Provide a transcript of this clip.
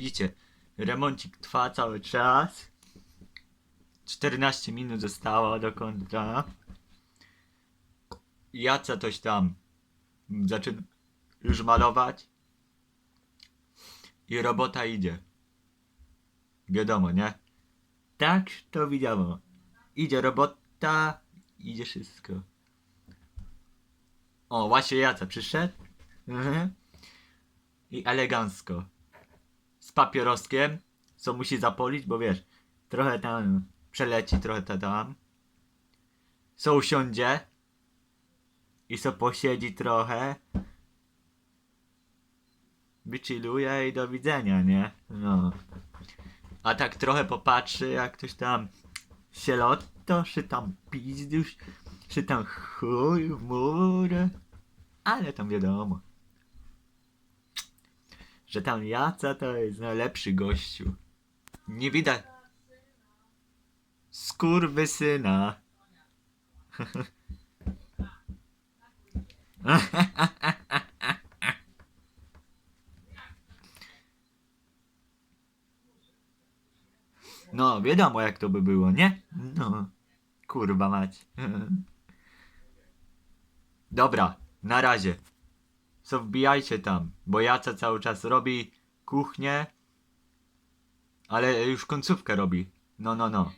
Widzicie, remoncik trwa cały czas. 14 minut zostało do końca. Jaca coś tam zaczyna już malować. I robota idzie. Wiadomo, nie? Tak, to wiadomo. Idzie robota, idzie wszystko. O, właśnie Jaca przyszedł. Mhm. I elegancko. Z papieroskiem, co musi zapolić, bo wiesz, trochę tam przeleci, trochę ta tam. Co usiądzie i co posiedzi trochę. Wychilluje i do widzenia, nie? No. A tak trochę popatrzy, jak ktoś tam sieloto, czy tam pizduś, czy tam chuj w murę. Ale tam wiadomo, że tam Jaca to jest najlepszy gościu. Nie widać skurwysyna. No, wiadomo jak to by było, nie? No, kurwa mać. Dobra, na razie. Co wbijajcie tam, bo Jaca cały czas robi kuchnię, ale już końcówkę robi. No, no, no.